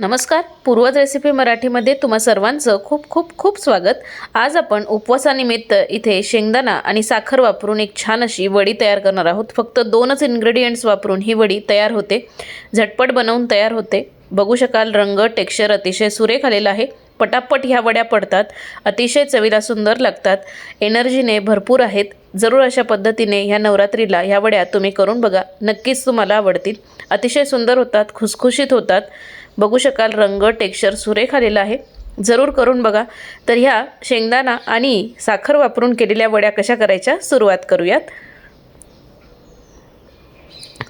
नमस्कार पूर्वज रेसिपी मराठीमध्ये तुम्हा सर्वांचं खूप खूप खूप स्वागत. आज आपण उपवासानिमित्त इथे शेंगदाणा आणि साखर वापरून एक छान अशी वडी तयार करणार आहोत. फक्त दोनच इन्ग्रेडियंट्स वापरून ही वडी तयार होते. झटपट बनवून तयार होते. बघू शकाल रंग टेक्स्चर अतिशय सुरेख आलेला आहे. पटापट ह्या वड्या पडतात. अतिशय चवीला सुंदर लागतात. एनर्जीने भरपूर आहेत. जरूर अशा पद्धतीने ह्या नवरात्रीला ह्या वड्या तुम्ही करून बघा. नक्कीच तुम्हाला आवडतील. अतिशय सुंदर होतात खुसखुशीत होतात. बघू शकाल रंग टेक्स्चर सुरेख आलेला आहे. जरूर करून बघा. तर ह्या शेंगदाणा आणि साखर वापरून केलेल्या वड्या कशा करायच्या? सुरुवात करूयात.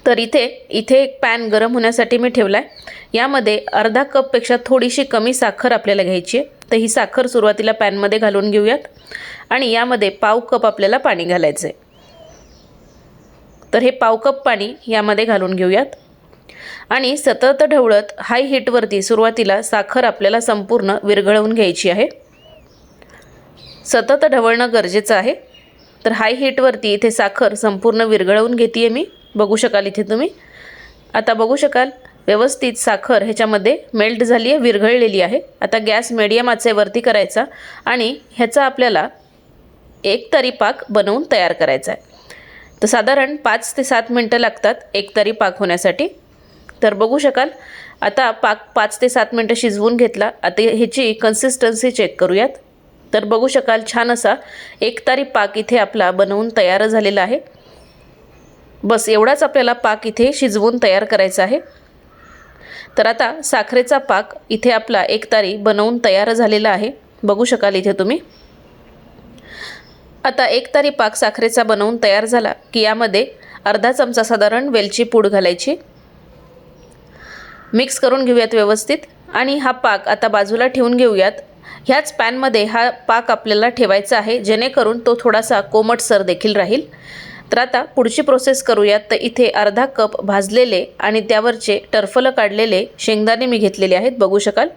तर इथे इथे एक पॅन गरम होण्यासाठी मी ठेवला आहे यामध्ये अर्धा कपपेक्षा थोडीशी कमी साखर आपल्याला घ्यायची आहे. तर ही साखर सुरुवातीला पॅनमध्ये घालून घेऊयात. आणि यामध्ये पाव कप आपल्याला पाणी घालायचं आहे तर हे पाव कप पाणी यामध्ये घालून घेऊयात. आणि सतत ढवळत हाय हीटवरती सुरुवातीला साखर आपल्याला संपूर्ण विरघळवून घ्यायची आहे. सतत ढवळणं गरजेचं आहे. तर हाय हीटवरती इथे साखर संपूर्ण विरघळवून घेते आहे मी. बघू शकाल इथे तुम्ही. आता बघू शकाल व्यवस्थित साखर ह्याच्यामध्ये मेल्ट झाली आहे विरघळलेली आहे. आता गॅस मिडियम आचेवरती करायचा आणि ह्याचा आपल्याला एक तरी पाक बनवून तयार करायचा आहे. तर साधारण पाच ते सात मिनटं लागतात एक तरी पाक होण्यासाठी. तर बघू शकाल. आता पाक पाच ते सात मिनटं शिजवून घेतला. आता ह्याची कन्सिस्टन्सी चेक करूयात. तर बघू शकाल छान असा एक तारी पाक इथे आपला बनवून तयार झालेला आहे. बस एवढाच आपल्याला पाक इथे शिजवून तयार करायचा आहे. तर आता साखरेचा पाक इथे आपला एक तारी बनवून तयार झालेला आहे. बघू शकाल इथे तुम्ही. आता एक तारी पाक साखरेचा बनवून तयार झाला की यामध्ये अर्धा चमचा साधारण वेलची पूड घालायची. मिक्स करून घेऊयात व्यवस्थित. आणि हा पाक आता बाजूला ठेवून घेऊयात. ह्याच पॅनमध्ये हा पाक आपल्याला ठेवायचा आहे. जेणेकरून तो थोडासा कोमटसर देखील राहील. तर आता पुढची प्रोसेस करूयात. तर इथे अर्धा कप भाजलेले आणि त्यावरचे टर्फलं काढलेले शेंगदाणे मी घेतलेले आहेत. बघू शकाल.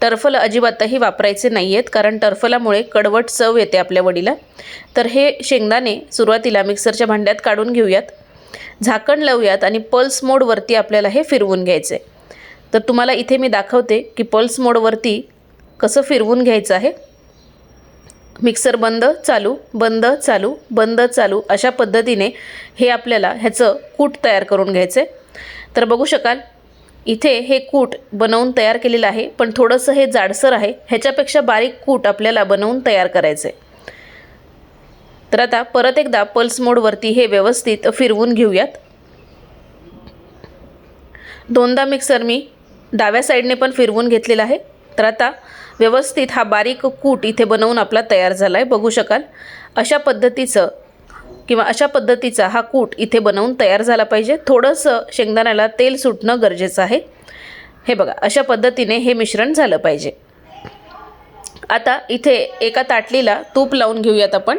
टर्फल अजिबातही वापरायचे नाही आहेत कारण टर्फलामुळे कडवट चव येते आपल्या वडीला. तर हे शेंगदाणे सुरुवातीला मिक्सरच्या भांड्यात काढून घेऊयात. झाकण लावूयात आणि पल्स मोडवरती आपल्याला हे फिरवून घ्यायचे तर तुम्हाला इथे मी दाखवते की पल्स मोडवरती कसं फिरवून घ्यायचं आहे. मिक्सर बंद चालू बंद चालू बंद चालू अशा पद्धतीने हे आपल्याला ह्याचं कूट तयार करून घ्यायचं आहे तर बघू शकाल इथे हे कूट बनवून तयार केलेलं आहे पण थोडंसं हे जाडसर आहे ह्याच्यापेक्षा बारीक कूट आपल्याला बनवून तयार करायचं आहे तर आता परत एकदा पल्स मोडवरती हे व्यवस्थित फिरवून घेऊयात. दोनदा मिक्सर मी डाव्या साईडने पण फिरवून घेतलेला आहे. तर आता व्यवस्थित हा बारीक कूट इथे बनवून आपला तयार झाला आहे बघू शकाल. अशा पद्धतीचं किंवा अशा पद्धतीचा हा कूट इथे बनवून तयार झाला पाहिजे. थोडंसं शेंगदाण्याला तेल सुटणं गरजेचं आहे. हे बघा अशा पद्धतीने हे मिश्रण झालं पाहिजे. आता इथे एका ताटलीला तूप लावून घेऊयात आपण.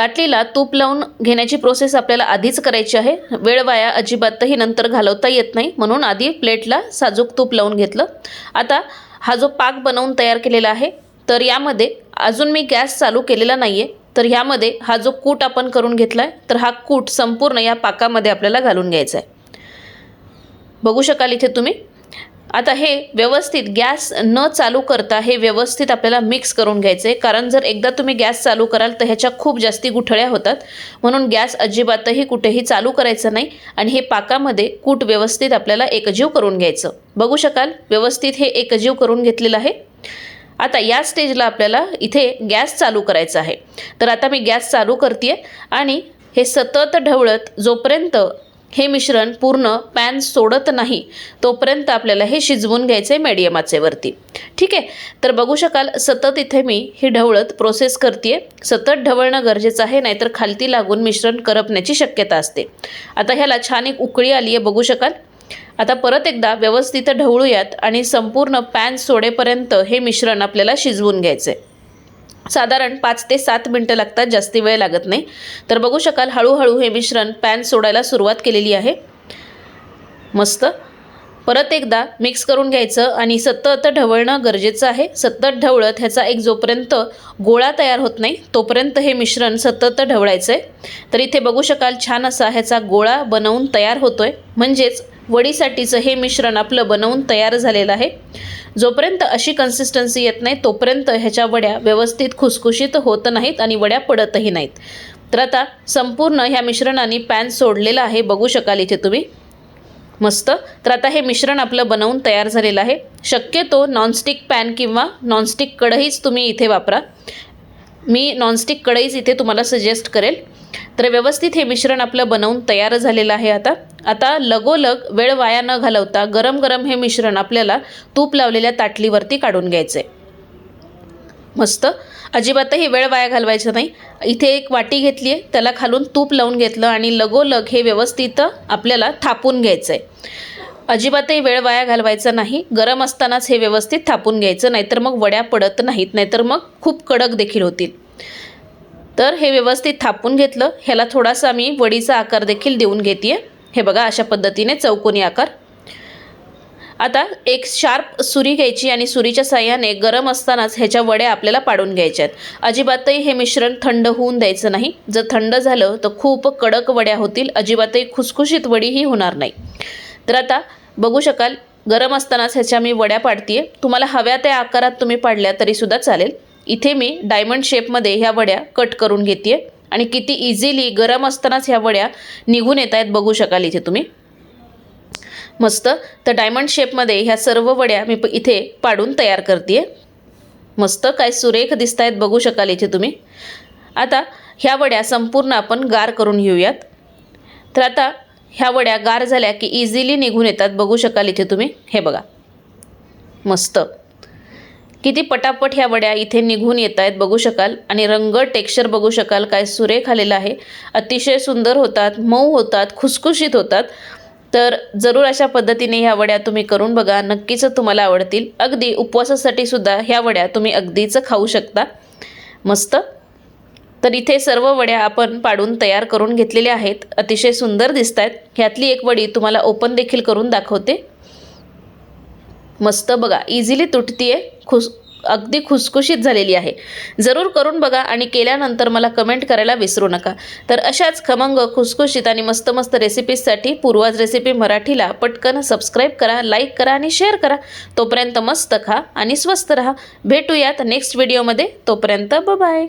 ताटलीला तूप लावून घेण्याची प्रोसेस आपल्याला आधीच करायची आहे. वेळ वाया अजिबातही नंतर घालवता येत नाही. म्हणून आधी प्लेटला साजूक तूप लावून घेतलं. आता हा जो पाक बनवून तयार केलेला आहे तर यामध्ये अजून मी गॅस चालू केलेला नाही आहे तर ह्यामध्ये हा जो कूट आपण करून घेतला आहे तर हा कूट संपूर्ण या पाकामध्ये आपल्याला घालून घ्यायचा आहे. बघू शकाल इथे तुम्ही. आता हे व्यवस्थित गॅस न चालू करता हे व्यवस्थित आपल्याला मिक्स करून घ्यायचं आहे कारण जर एकदा तुम्ही गॅस चालू कराल तर ह्याच्या खूप जास्ती गुठळ्या होतात. म्हणून गॅस अजिबातही कुठेही चालू करायचं नाही आणि हे पाकामध्ये कूट व्यवस्थित आपल्याला एकजीव करून घ्यायचं. बघू शकाल व्यवस्थित हे एकजीव करून घेतलेलं आहे. आता या स्टेजला आपल्याला इथे गॅस चालू करायचा आहे. तर आता मी गॅस चालू करते आणि हे सतत ढवळत जोपर्यंत हे मिश्रण पूर्ण पॅन सोडत नाही तोपर्यंत आपल्याला हे शिजवून घ्यायचं आहे मीडियम आचेवरती. ठीक आहे? तर बघू शकाल सतत इथे मी ही ढवळत प्रोसेस करते सतत ढवळणं गरजेचं आहे नाहीतर खालती लागून मिश्रण करपण्याची शक्यता असते. आता ह्याला छान एक उकळी आली आहे बघू शकाल. आता परत एकदा व्यवस्थित ढवळूयात आणि संपूर्ण पॅन सोडेपर्यंत हे मिश्रण आपल्याला शिजवून घ्यायचं आहे साधारण पाच ते सात मिनटं लागतात जास्ती वेळ लागत नाही. तर बघू शकाल हळूहळू हे मिश्रण पॅन सोडायला सुरुवात केलेली आहे. मस्त. परत एकदा मिक्स करून घ्यायचं आणि सतत ढवळणं गरजेचं आहे. सतत ढवळत ह्याचा एक जोपर्यंत गोळा तयार होत नाही तोपर्यंत हे मिश्रण सतत ढवळायचं आहे तर इथे बघू शकाल छान असा ह्याचा गोळा बनवून तयार होतो आहे म्हणजेच वडीसाठीचं हे मिश्रण आपलं बनवून तयार झालेलं आहे. जोपर्यंत अशी कन्सिस्टन्सी येत नाही तोपर्यंत ह्याच्या वड्या व्यवस्थित खुसखुशीत होत नाहीत आणि वड्या पडतही नाहीत. तर आता संपूर्ण ह्या मिश्रणाने पॅन सोडलेला आहे बघू शकाल इथे तुम्ही. मस्त. तर आता हे मिश्रण आपलं बनवून तयार झालेलं आहे. शक्यतो नॉनस्टिक पॅन किंवा नॉनस्टिक कढईच तुम्ही इथे वापरा. मी नॉनस्टिक कढईच इथे तुम्हाला सजेस्ट करेल. तर व्यवस्थित हे मिश्रण आपलं बनवून तयार झालेलं आहे आता. आता लगोलग वेळ वाया न घालवता गरम गरम हे मिश्रण आपल्याला तूप लावलेल्या ताटलीवरती काढून घ्यायचं आहे मस्त. अजिबातही वेळ वाया घालवायचा नाही. इथे एक वाटी घेतली आहे त्याला खालून तूप लावून घेतलं आणि लगोलग हे व्यवस्थित आपल्याला थापून घ्यायचं आहे अजिबातही वेळ वाया घालवायचा नाही. गरम असतानाच हे व्यवस्थित थापून घ्यायचं नाहीतर मग वड्या पडत नाहीत नाहीतर मग खूप कडक देखील होतील. तर हे व्यवस्थित थापून घेतलं. ह्याला थोडासा मी वडीचा आकार देखील देऊन घेते हे बघा अशा पद्धतीने चौकोनी आकार. आता एक शार्प सुरी घ्यायची आणि सुरीच्या साह्याने गरम असतानाच ह्याच्या वड्या आपल्याला पाडून घ्यायच्या आहेत. अजिबातही हे मिश्रण थंड होऊन द्यायचं नाही. जर थंड झालं तर खूप कडक वड्या होतील. अजिबातही खुसखुशीत वडीही होणार नाही. तर आता बघू शकाल गरम असतानाच ह्याच्या मी वड्या पाडतीये. तुम्हाला हव्या त्या आकारात तुम्ही पाडल्या तरीसुद्धा चालेल. इथे मी डायमंड शेपमध्ये ह्या वड्या कट करून घेते आणि किती इझिली गरम असतानाच ह्या वड्या निघून येत आहेत बघू शकाल इथे तुम्ही. मस्त. तर डायमंड शेपमध्ये ह्या सर्व वड्या मी प इथे पाडून तयार करते मस्त. काय सुरेख दिसत आहेत बघू शकाल इथे तुम्ही. आता ह्या वड्या संपूर्ण आपण गार करून घेऊयात. तर आता ह्या वड्या गार झाल्या की इझिली निघून येतात. बघू शकाल इथे तुम्ही. हे बघा. मस्त. किती पटापट ह्या वड्या इथे निघून येत आहेत बघू शकाल. आणि रंग टेक्स्चर बघू शकाल. काय सुरेख आलेला आहे. अतिशय सुंदर होतात मऊ होतात खुसखुशीत होतात. तर जरूर अशा पद्धतीने ह्या वड्या तुम्ही करून बघा. नक्कीच तुम्हाला आवडतील. अगदी उपवासासाठी सुद्धा ह्या वड्या तुम्ही अगदीच खाऊ शकता. मस्त. तर इथे सर्व वड्या आपण पाडून तयार करून घेतलेल्या आहेत. अतिशय सुंदर दिसत आहेत ह्यातली एक वडी तुम्हाला ओपन देखील करून दाखवते. मस्त बघा इझिली तुटतीये खुस अगदी खुसखुशीत झालेली आहे. जरूर करून बघा आणि केल्यानंतर मला कमेंट करायला विसरू नका. तर अशाच खमंग खुसखुशीत आणि मस्त मस्त रेसिपीजसाठी पूर्वाज रेसिपी मराठीला पटकन सबस्क्राईब करा लाईक करा आणि शेअर करा. तोपर्यंत मस्त खा आणि स्वस्त रहा. भेटूयात नेक्स्ट व्हिडिओमध्ये तोपर्यंत बाय